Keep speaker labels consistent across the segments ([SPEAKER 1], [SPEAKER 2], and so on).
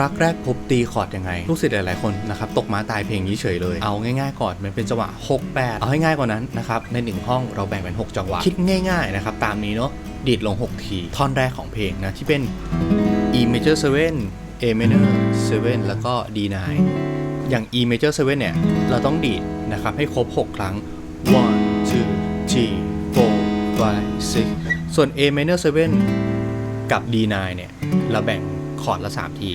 [SPEAKER 1] รักแรกพบตีคอร์ดยังไง ลูกศิษย์หลายๆคนนะครับตกมาตายเพลงนี้เฉยเลย เอาง่ายๆก่อนมันเป็นจังหวะ 6 8 เอาให้ง่ายกว่านั้นนะครับในหนึ่งห้องเราแบ่งเป็น 6 จังหวะ คิดง่ายๆนะครับตามนี้เนาะดีดลง 6 ทีท่อนแรกของเพลงนะที่เป็น E major 7 A minor 7 แล้วก็ D9 อย่าง E major 7 เนี่ย เราต้องดีดนะครับให้ครบ 6 ครั้ง one two three four five six ส่วน A minor 7 กับ D9 เนี่ย เราแบ่งคอร์ดละ 3 ที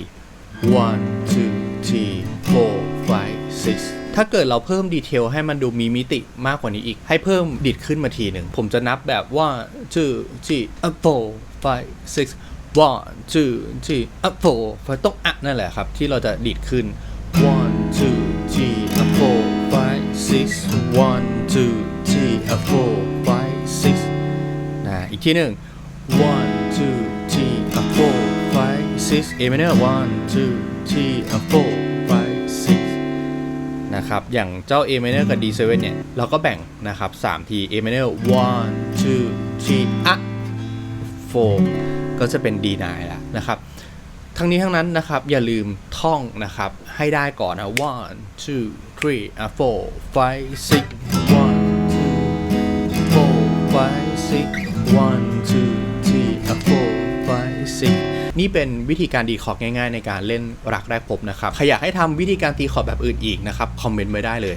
[SPEAKER 1] one two three four five six ถ้าเกิดเราเพิ่มดีเทลให้มันดูมีมิติมากกว่านี้อีก ให้เพิ่มดิดขึ้นมาทีหนึ่ง ผมจะนับแบบ one two three four five six one two three four five ต้องอะนั่นแหละครับ ที่เราจะดิดขึ้น one two three four five six one two three four five six นะอีกทีหนึ่ง one six A minor one two three four five six นะครับ อย่างเจ้า A minor กับ D7 เนี่ย เราก็แบ่งนะครับ3ที A minor one two three อะ4ก็จะเป็น D9 ล้วนะครับ ทั้งนี้ทั้งนั้นนะครับ อย่าลืมท่องนะครับ ให้ได้ก่อนนะ one two three four five six one two four five six one นี่เป็นวิธีการดีคอร์ดง่ายๆ ในการเล่นรักแรกพบนะครับใครอยากให้ทำวิธีการตีคอร์แบบอื่นอีกนะครับคอมเมนต์ไว้ได้เลย